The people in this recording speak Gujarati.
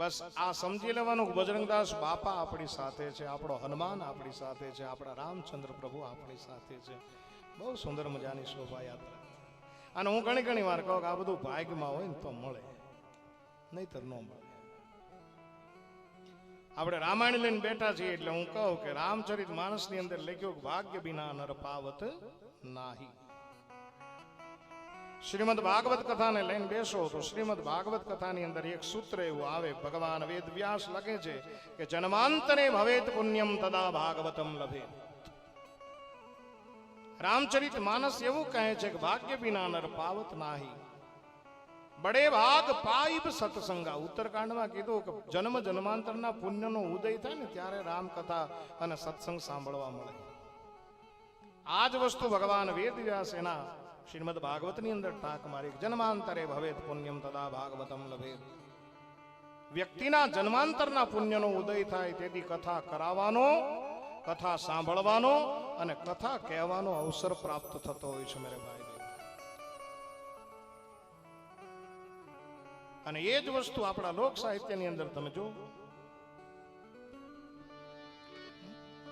બસ આ સમજી લેવાનું બજરંગદાસ બાપા આપણી સાથે છે, આપણો હનુમાન આપણી સાથે છે, આપણા રામચંદ્ર પ્રભુ આપણી સાથે છે. બહુ સુંદર મજાની શોભાયાત્રા. અને હું ઘણી ઘણી વાર કહું કે આ બધું ભાગ્યમાં હોય ને તો મળે. નહીતર ન મળે. આપણે રામાયણ લઈને બેઠા છીએ એટલે હું કહું કે રામચરિત માણસની અંદર લખ્યું ભાગ્ય વિના નર પાવત નાહી. શ્રીમદ ભાગવત કથાને લઈને બેસો તો શ્રીમદ ભાગવત કથાની અંદર એક સૂત્ર એવું આવે, ભગવાન વેદ વ્યાસ લખે છે કે જન્માંતરે ભવેત પુણ્યમ તદા ભાગવતમ લભે. રામચરિત માનસ એવું કહે છે કે ભાગ્ય વિના નર પાવત નાહી. બડે ભાગ પાઇબ સત્સંગા. ઉત્તરકાંડમાં કીધું કે જન્મ જન્માંતરના પુણ્યનો ઉદય થાય ને ત્યારે રામકથા અને સત્સંગ સાંભળવા મળે. આ જ વસ્તુ ભગવાન વેદ વ્યાસ એના શ્રીમદ ભાગવતની અંદર ટાંક મારી જન્માંતરે ભવેત પુણ્યમ તદા ભાગવતમ લભેત વ્યક્તિના જન્માંતરના પુણ્યનો ઉદય થાય તેથી કથા કરાવવાનો કથા સાંભળવાનો અને કથા કહેવાનો અવસર પ્રાપ્ત થતો હોય છે મેરે ભાઈ અને એ જ વસ્તુ આપણા લોક સાહિત્યની અંદર તમે જો